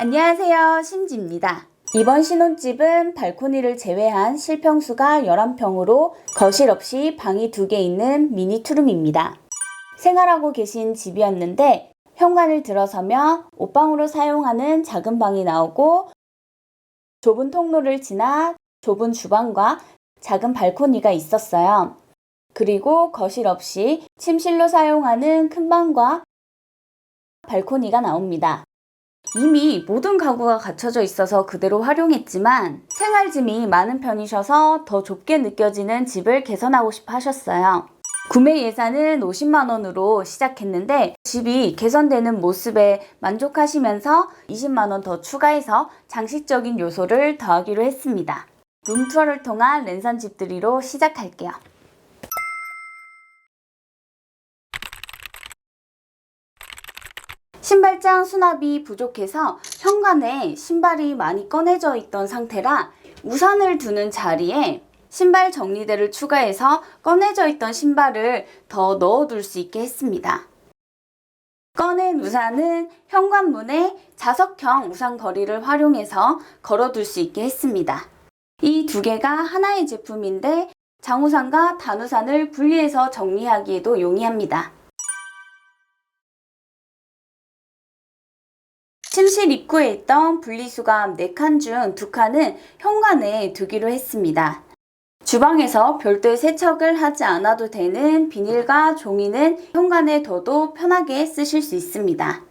안녕하세요. 신지입니다. 이번 신혼집은 발코니를 제외한 실평수가 11평으로 거실 없이 방이 두 개 있는 미니 투룸입니다. 생활하고 계신 집이었는데 현관을 들어서면 옷방으로 사용하는 작은 방이 나오고 좁은 통로를 지나 좁은 주방과 작은 발코니가 있었어요. 그리고 거실 없이 침실로 사용하는 큰 방과 발코니가 나옵니다. 이미 모든 가구가 갖춰져 있어서 그대로 활용했지만 생활짐이 많은 편이셔서 더 좁게 느껴지는 집을 개선하고 싶어 하셨어요. 구매 예산은 50만 원으로 시작했는데 집이 개선되는 모습에 만족하시면서 20만 원 더 추가해서 장식적인 요소를 더하기로 했습니다. 룸투어를 통한 랜선 집들이로 시작할게요. 신발장 수납이 부족해서 현관에 신발이 많이 꺼내져 있던 상태라 우산을 두는 자리에 신발 정리대를 추가해서 꺼내져 있던 신발을 더 넣어둘 수 있게 했습니다. 꺼낸 우산은 현관문에 자석형 우산 거리를 활용해서 걸어둘 수 있게 했습니다. 이 두 개가 하나의 제품인데 장우산과 단우산을 분리해서 정리하기에도 용이합니다. 침실 입구에 있던 분리수감 4칸 중 2칸은 현관에 두기로 했습니다. 주방에서 별도의 세척을 하지 않아도 되는 비닐과 종이는 현관에 둬도 편하게 쓰실 수 있습니다.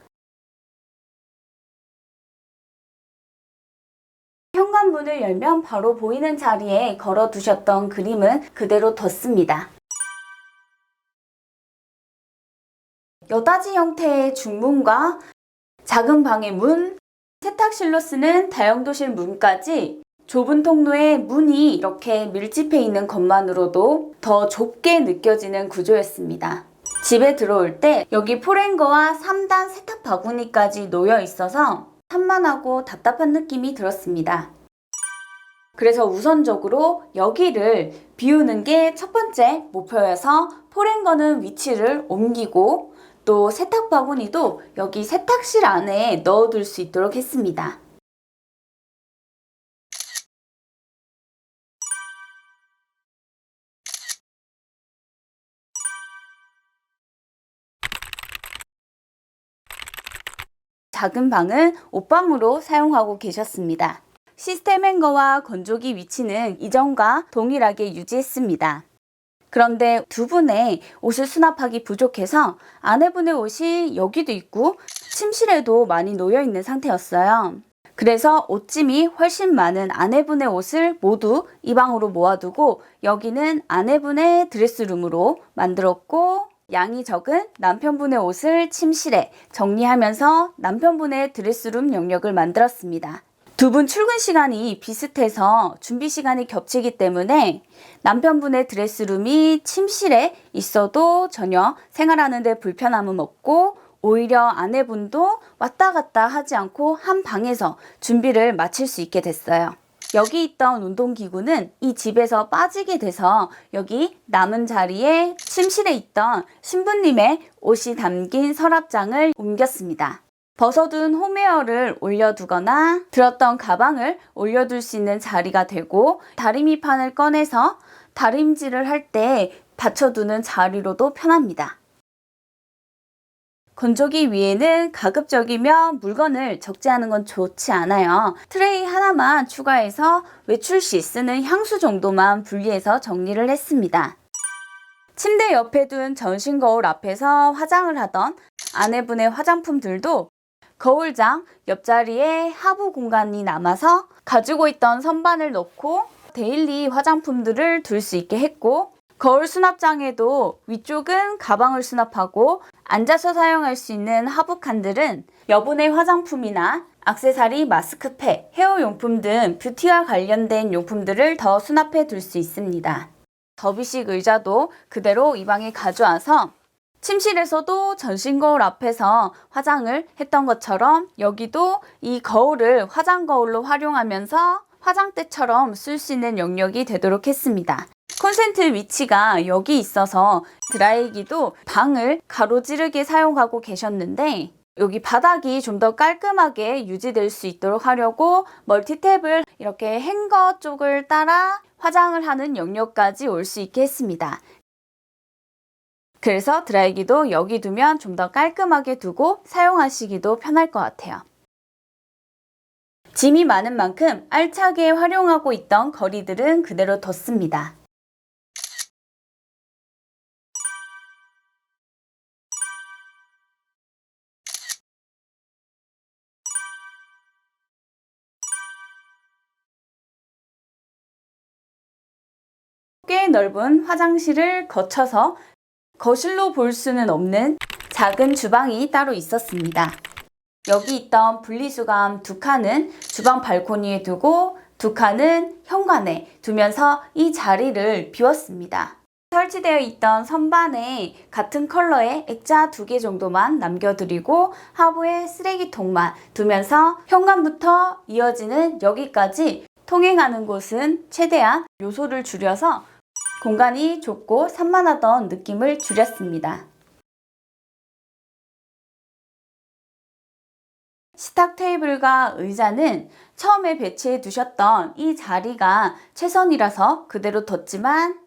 현관문을 열면 바로 보이는 자리에 걸어 두셨던 그림은 그대로 뒀습니다. 여닫이 형태의 중문과 작은 방의 문, 세탁실로 쓰는 다용도실 문까지 좁은 통로에 문이 이렇게 밀집해 있는 것만으로도 더 좁게 느껴지는 구조였습니다. 집에 들어올 때 여기 포랭거와 3단 세탁 바구니까지 놓여 있어서 산만하고 답답한 느낌이 들었습니다. 그래서 우선적으로 여기를 비우는 게 첫 번째 목표여서 포랭거는 위치를 옮기고 또 세탁 바구니도 여기 세탁실 안에 넣어둘 수 있도록 했습니다. 작은 방은 옷방으로 사용하고 계셨습니다. 시스템 행거와 건조기 위치는 이전과 동일하게 유지했습니다. 그런데 두 분의 옷을 수납하기 부족해서 아내분의 옷이 여기도 있고 침실에도 많이 놓여 있는 상태였어요. 그래서 옷짐이 훨씬 많은 아내분의 옷을 모두 이 방으로 모아두고 여기는 아내분의 드레스룸으로 만들었고 양이 적은 남편분의 옷을 침실에 정리하면서 남편분의 드레스룸 영역을 만들었습니다. 두 분 출근 시간이 비슷해서 준비 시간이 겹치기 때문에 남편분의 드레스룸이 침실에 있어도 전혀 생활하는데 불편함은 없고 오히려 아내분도 왔다 갔다 하지 않고 한 방에서 준비를 마칠 수 있게 됐어요. 여기 있던 운동기구는 이 집에서 빠지게 돼서 여기 남은 자리에 침실에 있던 신부님의 옷이 담긴 서랍장을 옮겼습니다. 벗어둔 홈웨어를 올려두거나 들었던 가방을 올려둘 수 있는 자리가 되고 다리미판을 꺼내서 다림질을 할 때 받쳐두는 자리로도 편합니다. 건조기 위에는 가급적이면 물건을 적재하는 건 좋지 않아요. 트레이 하나만 추가해서 외출 시 쓰는 향수 정도만 분리해서 정리를 했습니다. 침대 옆에 둔 전신 거울 앞에서 화장을 하던 아내분의 화장품들도 거울장 옆자리에 하부 공간이 남아서 가지고 있던 선반을 넣고 데일리 화장품들을 둘 수 있게 했고 거울 수납장에도 위쪽은 가방을 수납하고 앉아서 사용할 수 있는 하부 칸들은 여분의 화장품이나 악세사리, 마스크팩, 헤어 용품 등 뷰티와 관련된 용품들을 더 수납해 둘 수 있습니다. 더비식 의자도 그대로 이 방에 가져와서 침실에서도 전신 거울 앞에서 화장을 했던 것처럼 여기도 이 거울을 화장 거울로 활용하면서 화장대처럼 쓸 수 있는 영역이 되도록 했습니다. 콘센트 위치가 여기 있어서 드라이기도 방을 가로지르게 사용하고 계셨는데 여기 바닥이 좀 더 깔끔하게 유지될 수 있도록 하려고 멀티탭을 이렇게 행거 쪽을 따라 화장을 하는 영역까지 올 수 있게 했습니다. 그래서 드라이기도 여기 두면 좀 더 깔끔하게 두고 사용하시기도 편할 것 같아요. 짐이 많은 만큼 알차게 활용하고 있던 거리들은 그대로 뒀습니다. 꽤 넓은 화장실을 거쳐서 거실로 볼 수는 없는 작은 주방이 따로 있었습니다. 여기 있던 분리수감 두 칸은 주방 발코니에 두고 두 칸은 현관에 두면서 이 자리를 비웠습니다. 설치되어 있던 선반에 같은 컬러의 액자 두 개 정도만 남겨드리고 하부에 쓰레기통만 두면서 현관부터 이어지는 여기까지 통행하는 곳은 최대한 요소를 줄여서 공간이 좁고 산만하던 느낌을 줄였습니다. 식탁 테이블과 의자는 처음에 배치해 두셨던 이 자리가 최선이라서 그대로 뒀지만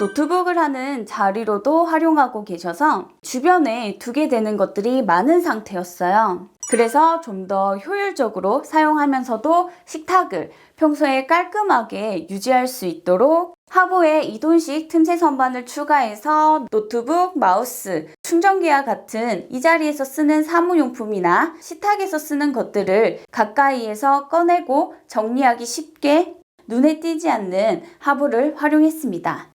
노트북을 하는 자리로도 활용하고 계셔서 주변에 두게 되는 것들이 많은 상태였어요. 그래서 좀 더 효율적으로 사용하면서도 식탁을 평소에 깔끔하게 유지할 수 있도록 하부에 이돈식 틈새 선반을 추가해서 노트북, 마우스, 충전기와 같은 이 자리에서 쓰는 사무용품이나 식탁에서 쓰는 것들을 가까이에서 꺼내고 정리하기 쉽게 눈에 띄지 않는 하부를 활용했습니다.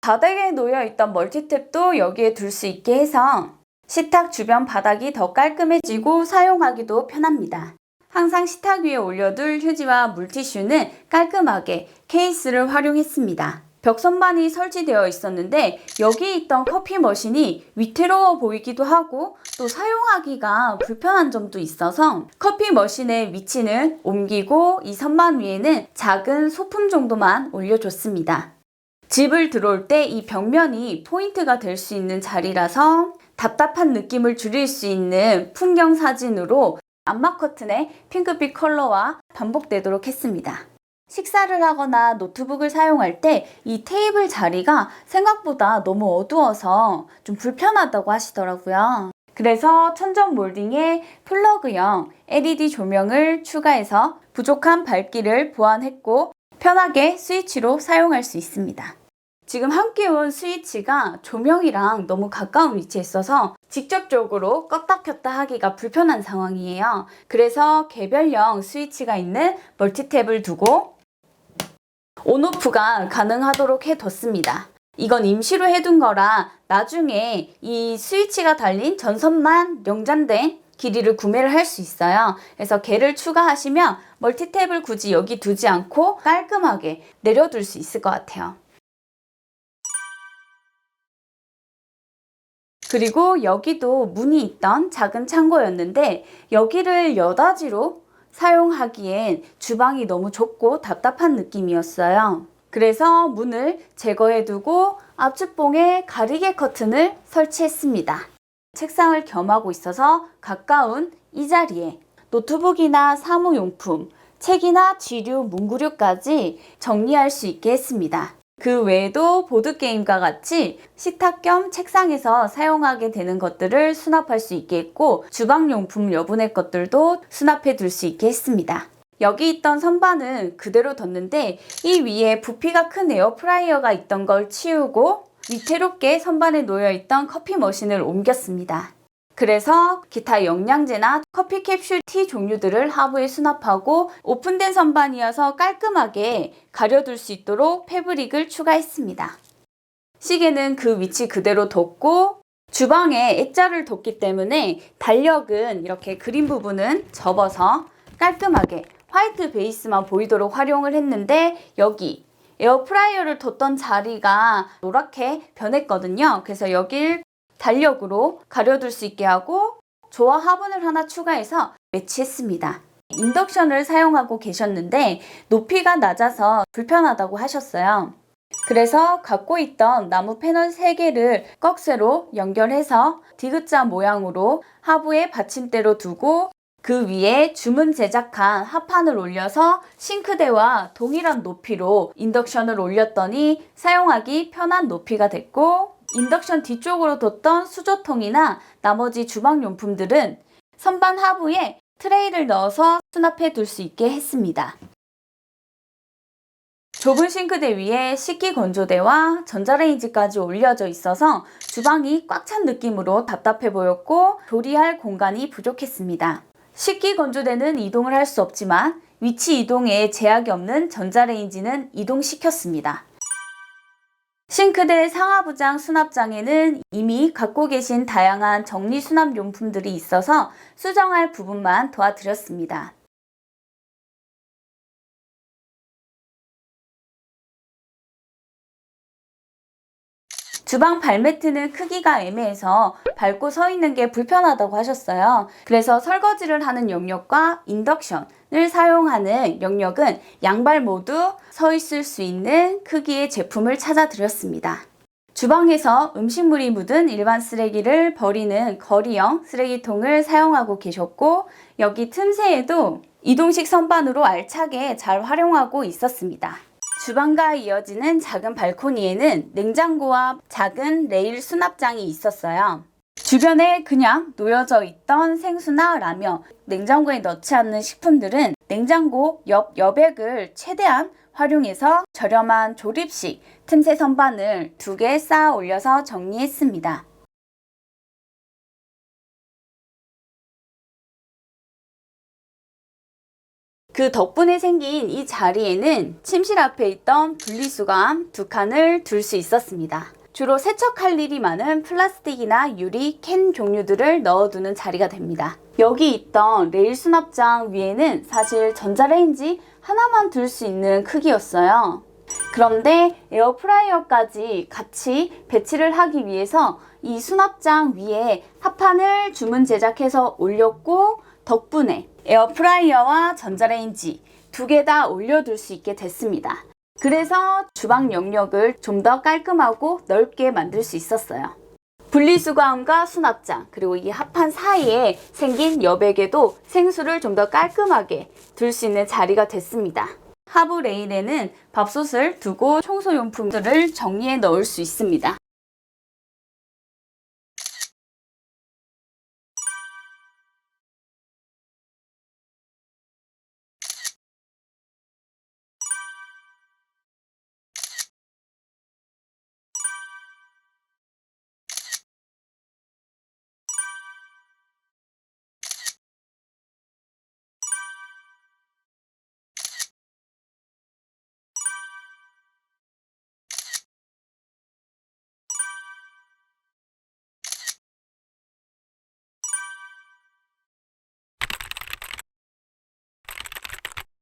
바닥에 놓여 있던 멀티탭도 여기에 둘 수 있게 해서 식탁 주변 바닥이 더 깔끔해지고 사용하기도 편합니다. 항상 식탁 위에 올려둘 휴지와 물티슈는 깔끔하게 케이스를 활용했습니다. 벽 선반이 설치되어 있었는데 여기 있던 커피 머신이 위태로워 보이기도 하고 또 사용하기가 불편한 점도 있어서 커피 머신의 위치는 옮기고 이 선반 위에는 작은 소품 정도만 올려줬습니다. 집을 들어올 때 이 벽면이 포인트가 될 수 있는 자리라서 답답한 느낌을 줄일 수 있는 풍경 사진으로 암막 커튼의 핑크빛 컬러와 반복되도록 했습니다. 식사를 하거나 노트북을 사용할 때 이 테이블 자리가 생각보다 너무 어두워서 좀 불편하다고 하시더라고요. 그래서 천정 몰딩에 플러그형 LED 조명을 추가해서 부족한 밝기를 보완했고 편하게 스위치로 사용할 수 있습니다. 지금 함께 온 스위치가 조명이랑 너무 가까운 위치에 있어서 직접적으로 껐다 켰다 하기가 불편한 상황이에요. 그래서 개별형 스위치가 있는 멀티탭을 두고 온오프가 가능하도록 해뒀습니다. 이건 임시로 해둔 거라 나중에 이 스위치가 달린 전선만 영장된 길이를 구매를 할 수 있어요. 그래서 걔를 추가하시면 멀티탭을 굳이 여기 두지 않고 깔끔하게 내려둘 수 있을 것 같아요. 그리고 여기도 문이 있던 작은 창고였는데 여기를 여닫이로 사용하기엔 주방이 너무 좁고 답답한 느낌이었어요. 그래서 문을 제거해 두고 앞주봉에 가리개 커튼을 설치했습니다. 책상을 겸하고 있어서 가까운 이 자리에 노트북이나 사무용품, 책이나 지류, 문구류까지 정리할 수 있게 했습니다. 그 외에도 보드게임과 같이 식탁 겸 책상에서 사용하게 되는 것들을 수납할 수 있게 했고 주방용품 여분의 것들도 수납해 둘 수 있게 했습니다. 여기 있던 선반은 그대로 뒀는데 이 위에 부피가 큰 에어프라이어가 있던 걸 치우고 위태롭게 선반에 놓여있던 커피 머신을 옮겼습니다. 그래서 기타 영양제나 커피 캡슐 티 종류들을 하부에 수납하고 오픈된 선반이어서 깔끔하게 가려둘 수 있도록 패브릭을 추가했습니다. 시계는 그 위치 그대로 뒀고 주방에 액자를 뒀기 때문에 달력은 이렇게 그린 부분은 접어서 깔끔하게 화이트 베이스만 보이도록 활용을 했는데 여기 에어프라이어를 뒀던 자리가 노랗게 변했거든요. 그래서 여길 달력으로 가려둘 수 있게 하고 조화 화분을 하나 추가해서 매치했습니다. 인덕션을 사용하고 계셨는데 높이가 낮아서 불편하다고 하셨어요. 그래서 갖고 있던 나무 패널 3개를 꺽쇠로 연결해서 디귿자 모양으로 하부에 받침대로 두고 그 위에 주문 제작한 합판을 올려서 싱크대와 동일한 높이로 인덕션을 올렸더니 사용하기 편한 높이가 됐고 인덕션 뒤쪽으로 뒀던 수저통이나 나머지 주방용품들은 선반 하부에 트레이를 넣어서 수납해 둘 수 있게 했습니다. 좁은 싱크대 위에 식기 건조대와 전자레인지까지 올려져 있어서 주방이 꽉 찬 느낌으로 답답해 보였고 조리할 공간이 부족했습니다. 식기 건조대는 이동을 할 수 없지만 위치 이동에 제약이 없는 전자레인지는 이동시켰습니다. 싱크대 상하부장 수납장에는 이미 갖고 계신 다양한 정리 수납 용품들이 있어서 수정할 부분만 도와드렸습니다. 주방 발매트는 크기가 애매해서 밟고 서 있는 게 불편하다고 하셨어요. 그래서 설거지를 하는 영역과 인덕션 을 사용하는 영역은 양발 모두 서 있을 수 있는 크기의 제품을 찾아 드렸습니다. 주방에서 음식물이 묻은 일반 쓰레기를 버리는 거리형 쓰레기통을 사용하고 계셨고 여기 틈새에도 이동식 선반으로 알차게 잘 활용하고 있었습니다. 주방과 이어지는 작은 발코니에는 냉장고와 작은 레일 수납장이 있었어요. 주변에 그냥 놓여져 있던 생수나 라면, 냉장고에 넣지 않는 식품들은 냉장고 옆 여백을 최대한 활용해서 저렴한 조립식 틈새 선반을 두 개 쌓아 올려서 정리했습니다. 그 덕분에 생긴 이 자리에는 침실 앞에 있던 분리수거함 두 칸을 둘 수 있었습니다. 주로 세척할 일이 많은 플라스틱이나 유리, 캔 종류들을 넣어두는 자리가 됩니다. 여기 있던 레일 수납장 위에는 사실 전자레인지 하나만 둘 수 있는 크기였어요. 그런데 에어프라이어까지 같이 배치를 하기 위해서 이 수납장 위에 합판을 주문 제작해서 올렸고 덕분에 에어프라이어와 전자레인지 두 개 다 올려둘 수 있게 됐습니다. 그래서 주방 영역을 좀 더 깔끔하고 넓게 만들 수 있었어요. 분리수거함과 수납장 그리고 이 합판 사이에 생긴 여백에도 생수를 좀 더 깔끔하게 둘 수 있는 자리가 됐습니다. 하부 레일에는 밥솥을 두고 청소용품들을 정리해 넣을 수 있습니다.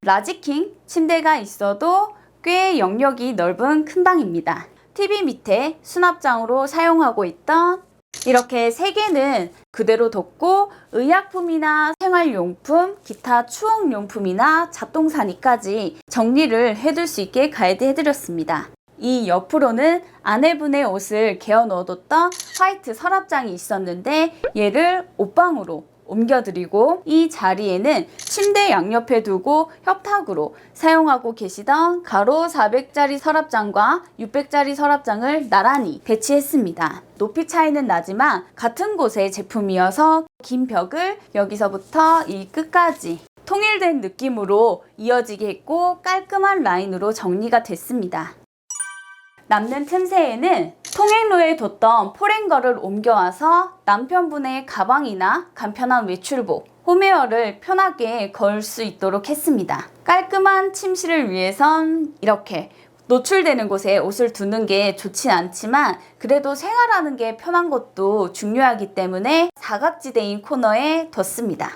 라지킹 침대가 있어도 꽤 영역이 넓은 큰 방입니다. TV 밑에 수납장으로 사용하고 있던 이렇게 세 개는 그대로 뒀고 의약품이나 생활용품, 기타 추억용품이나 잡동사니까지 정리를 해둘 수 있게 가이드 해드렸습니다. 이 옆으로는 아내분의 옷을 개어 넣어뒀던 화이트 서랍장이 있었는데 얘를 옷방으로 옮겨드리고 이 자리에는 침대 양옆에 두고 협탁으로 사용하고 계시던 가로 400짜리 서랍장과 600짜리 서랍장을 나란히 배치했습니다. 높이 차이는 나지만 같은 곳의 제품이어서 긴 벽을 여기서부터 이 끝까지 통일된 느낌으로 이어지게 했고 깔끔한 라인으로 정리가 됐습니다. 남는 틈새에는 통행로에 뒀던 포랭거를 옮겨와서 남편분의 가방이나 간편한 외출복, 홈웨어를 편하게 걸 수 있도록 했습니다. 깔끔한 침실을 위해선 이렇게 노출되는 곳에 옷을 두는 게 좋진 않지만 그래도 생활하는 게 편한 것도 중요하기 때문에 사각지대인 코너에 뒀습니다.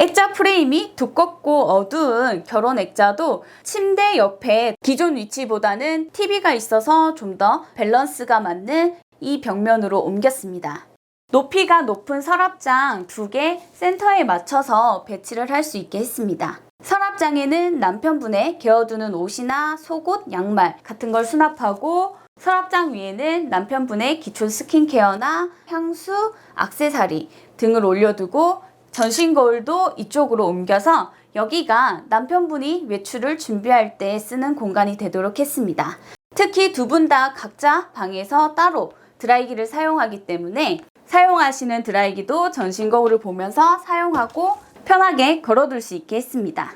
액자 프레임이 두껍고 어두운 결혼 액자도 침대 옆에 기존 위치보다는 TV가 있어서 좀 더 밸런스가 맞는 이 벽면으로 옮겼습니다. 높이가 높은 서랍장 두 개 센터에 맞춰서 배치를 할 수 있게 했습니다. 서랍장에는 남편분의 개어두는 옷이나 속옷, 양말 같은 걸 수납하고 서랍장 위에는 남편분의 기초 스킨케어나 향수, 악세사리 등을 올려두고 전신 거울도 이쪽으로 옮겨서 여기가 남편분이 외출을 준비할 때 쓰는 공간이 되도록 했습니다. 특히 두 분 다 각자 방에서 따로 드라이기를 사용하기 때문에 사용하시는 드라이기도 전신 거울을 보면서 사용하고 편하게 걸어둘 수 있게 했습니다.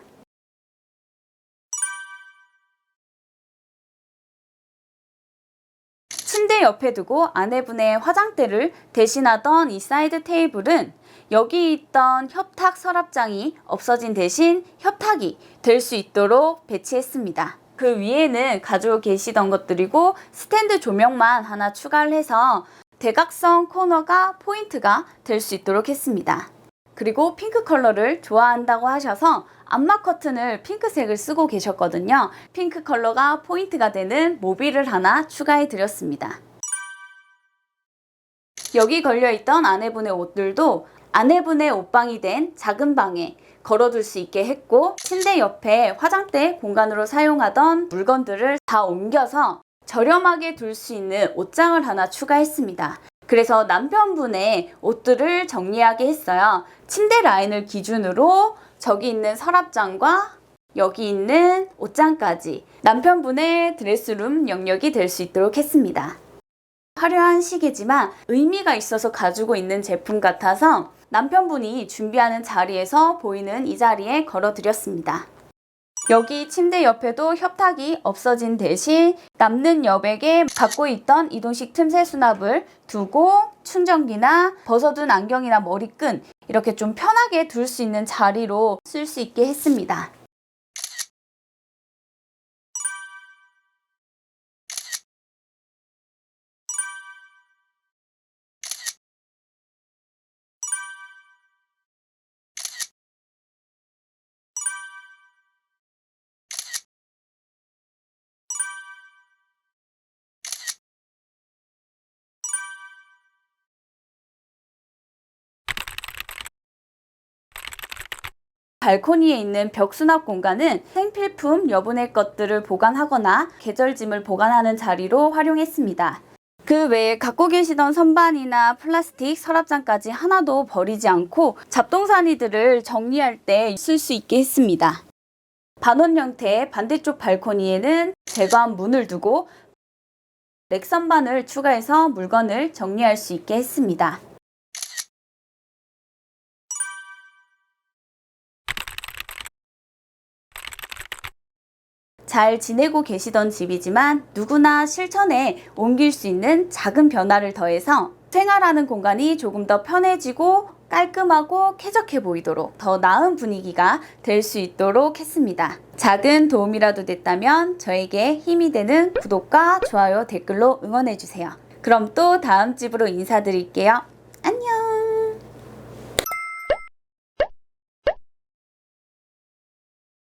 침대 옆에 두고 아내분의 화장대를 대신하던 이 사이드 테이블은 여기 있던 협탁 서랍장이 없어진 대신 협탁이 될 수 있도록 배치했습니다. 그 위에는 가지고 계시던 것들이고 스탠드 조명만 하나 추가를 해서 대각선 코너가 포인트가 될 수 있도록 했습니다. 그리고 핑크 컬러를 좋아한다고 하셔서 암막 커튼을 핑크색을 쓰고 계셨거든요. 핑크 컬러가 포인트가 되는 모빌을 하나 추가해 드렸습니다. 여기 걸려있던 아내분의 옷들도 아내분의 옷방이 된 작은 방에 걸어둘 수 있게 했고 침대 옆에 화장대 공간으로 사용하던 물건들을 다 옮겨서 저렴하게 둘 수 있는 옷장을 하나 추가했습니다. 그래서 남편분의 옷들을 정리하게 했어요. 침대 라인을 기준으로 저기 있는 서랍장과 여기 있는 옷장까지 남편분의 드레스룸 영역이 될 수 있도록 했습니다. 화려한 시계지만 의미가 있어서 가지고 있는 제품 같아서 남편분이 준비하는 자리에서 보이는 이 자리에 걸어드렸습니다. 여기 침대 옆에도 협탁이 없어진 대신 남는 여백에 갖고 있던 이동식 틈새 수납을 두고 충전기나 벗어둔 안경이나 머리끈 이렇게 좀 편하게 둘 수 있는 자리로 쓸 수 있게 했습니다. 발코니에 있는 벽 수납 공간은 생필품 여분의 것들을 보관하거나 계절짐을 보관하는 자리로 활용했습니다. 그 외에 갖고 계시던 선반이나 플라스틱 서랍장까지 하나도 버리지 않고 잡동사니들을 정리할 때 쓸 수 있게 했습니다. 반원 형태의 반대쪽 발코니에는 제거한 문을 두고 렉 선반을 추가해서 물건을 정리할 수 있게 했습니다. 잘 지내고 계시던 집이지만 누구나 실천에 옮길 수 있는 작은 변화를 더해서 생활하는 공간이 조금 더 편해지고 깔끔하고 쾌적해 보이도록 더 나은 분위기가 될 수 있도록 했습니다. 작은 도움이라도 됐다면 저에게 힘이 되는 구독과 좋아요 댓글로 응원해주세요. 그럼 또 다음 집으로 인사드릴게요.